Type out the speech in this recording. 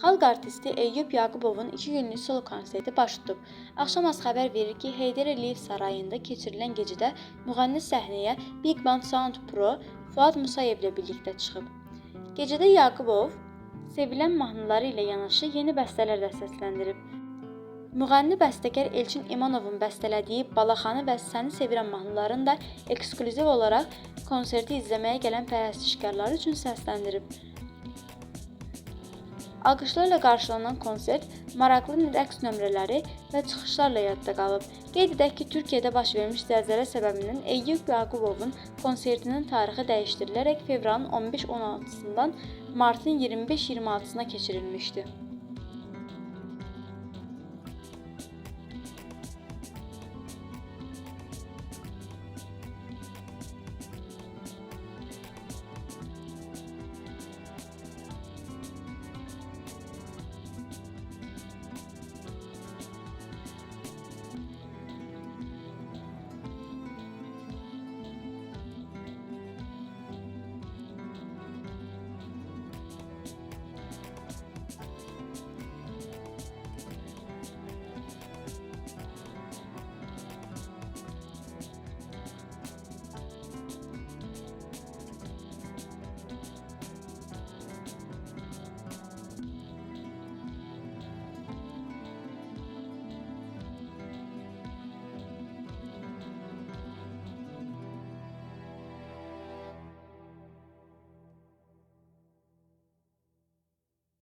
Xalq artisti Eyyub Yaqubovun 2 günlük solo konserti baş tutub. Axşam az xəbər verir ki, Heydər Əliyev sarayında keçirilən gecədə müğənni səhnəyə Big Band Sound Pro Fuad Musayevlə birlikdə çıxıb. Gecədə Yaqubov sevilən mahnıları ilə yanaşı yeni bəstələr də səsləndirib. Müğənni bəstəkar Elçin İmanovun bəstələdiyi Balaxanı və Səni Sevirəm mahnılarını da eksklüziv olaraq konserti izləməyə gələn pərəstişkarlar üçün səsləndirib. Alqışlarla qarşılanan konsert maraqlı rəqs nömrələri və çıxışlarla yadda qalıb. Qeyd edək ki, Türkiyədə baş vermiş zəlzələ səbəbindən Eyyub Yaqubovun konsertinin tarixi dəyişdirilərək fevralın 15-16-sından martın 25-26-sına keçirilmişdi.